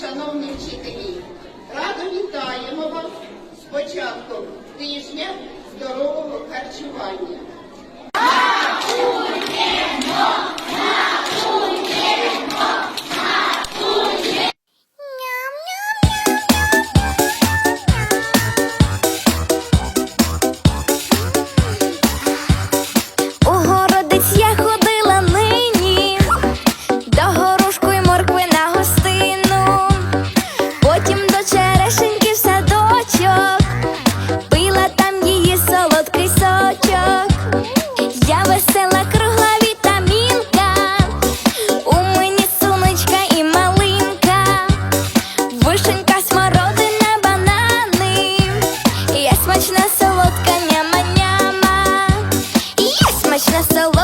шановні вчителі, радо вітаємо вас з початком тижня здорового харчування. смачна солодка, няма-няма, я смачна солодка.